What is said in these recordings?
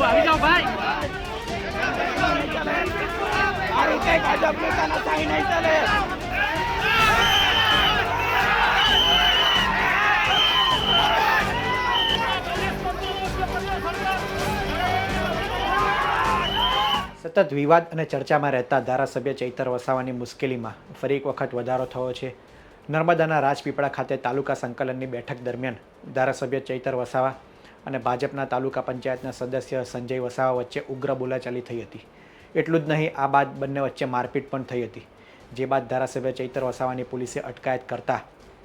ભાઈ આ રીતે ભાજપ નેતાના સાઈ નહીં ચાલે સતત વિવાદ અને ચર્ચામાં રહેતા ધારાસભ્ય ચૈતર વસાવાની મુશ્કેલીમાં ફરી એક વખત વધારો થયો છે. નર્મદાના રાજપીપળા ખાતે તાલુકા સંકલનની બેઠક દરમિયાન ધારાસભ્ય ચૈતર વસાવા અને ભાજપના તાલુકા પંચાયતના સદસ્ય સંજય વસાવા વચ્ચે ઉગ્ર બોલાચાલી થઈ હતી. એટલું જ નહીં, આ બાદ બંને વચ્ચે મારપીટ પણ થઈ હતી. જે બાદ ધારાસભ્ય ચૈતર વસાવાની પોલીસે અટકાયત કરતા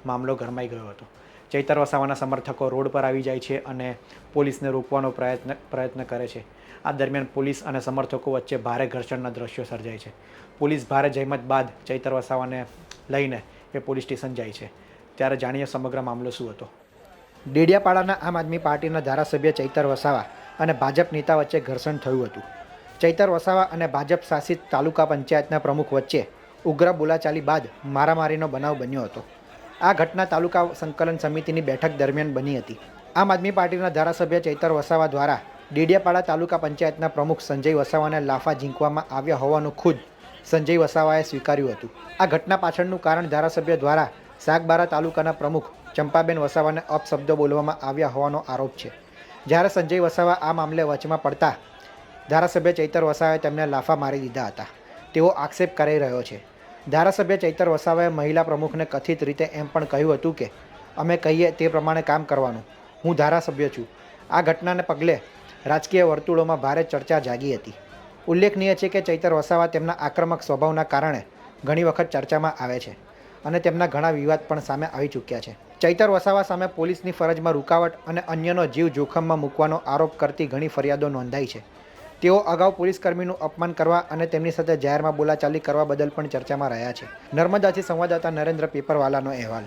મામલો ગરમાઈ ગયો હતો. ચૈતર વસાવાના સમર્થકો રોડ પર આવી જાય છે અને પોલીસને રોકવાનો પ્રયત્ન પ્રયત્ન કરે છે. આ દરમિયાન પોલીસ અને સમર્થકો વચ્ચે ભારે ઘર્ષણના દ્રશ્યો સર્જાય છે. પોલીસ ભારે જહેમત બાદ ચૈતર વસાવાને લઈને એ પોલીસ સ્ટેશન જાય છે. ત્યારે જાણીએ સમગ્ર મામલો શું હતો. ડેડિયાપાડાના આમ આદમી પાર્ટીના ધારાસભ્ય ચૈતર વસાવા અને ભાજપ નેતા વચ્ચે ઘર્ષણ થયું હતું. ચૈતર વસાવા અને ભાજપ શાસિત તાલુકા પંચાયતના પ્રમુખ વચ્ચે ઉગ્ર બોલાચાલી બાદ મારામારીનો બનાવ બન્યો હતો. આ ઘટના તાલુકા સંકલન સમિતિની બેઠક દરમિયાન બની હતી. આમ આદમી પાર્ટીના ધારાસભ્ય ચૈતર વસાવા દ્વારા ડેડિયાપાડા તાલુકા પંચાયતના પ્રમુખ સંજય વસાવાને લાફા ઝીંકવામાં આવ્યા હોવાનું ખુદ સંજય વસાવાએ સ્વીકાર્યું હતું. આ ઘટના પાછળનું કારણ ધારાસભ્ય દ્વારા સાગબારા તાલુકાના પ્રમુખ ચંપાબેન વસાવાને અપશબ્દો બોલવામાં આવ્યા હોવાનો આરોપ છે. જ્યારે સંજય વસાવા આ મામલે વચમાં પડતા ધારાસભ્ય ચૈતર વસાવાએ તેમને લાફા મારી દીધા હતા. તેવો આક્ષેપ કરી રહ્યો છે. ધારાસભ્ય ચૈતર વસાવાએ મહિલા પ્રમુખને કથિત રીતે એમ પણ કહ્યું હતું કે, અમે કહીએ તે પ્રમાણે કામ કરવાનું. હું ધારાસભ્ય છું. આ ઘટનાને પગલે રાજકીય વર્તુળોમાં ભારે ચર્ચા જાગી હતી. ઉલ્લેખનીય છે કે ચૈતર વસાવા તેમના આક્રમક સ્વભાવના કારણે ઘણી વખત ચર્ચામાં આવે છે. અને તેમના ઘણા વિવાદ પણ સામે આવી ચૂક્યા છે. ચૈતર વસાવા સામે પોલીસની ફરજમાં રૂકાવટ અને અન્યનો જીવ જોખમમાં મૂકવાનો આરોપ કરતી ઘણી ફરિયાદો નોંધાઈ છે. તેઓ અગાઉ પોલીસકર્મીનું અપમાન કરવા અને તેમની સાથે જાહેરમાં બોલાચાલી કરવા બદલ પણ ચર્ચામાં રહ્યા છે. નર્મદાથી સંવાદદાતા નરેન્દ્ર પેપરવાલાનો અહેવાલ.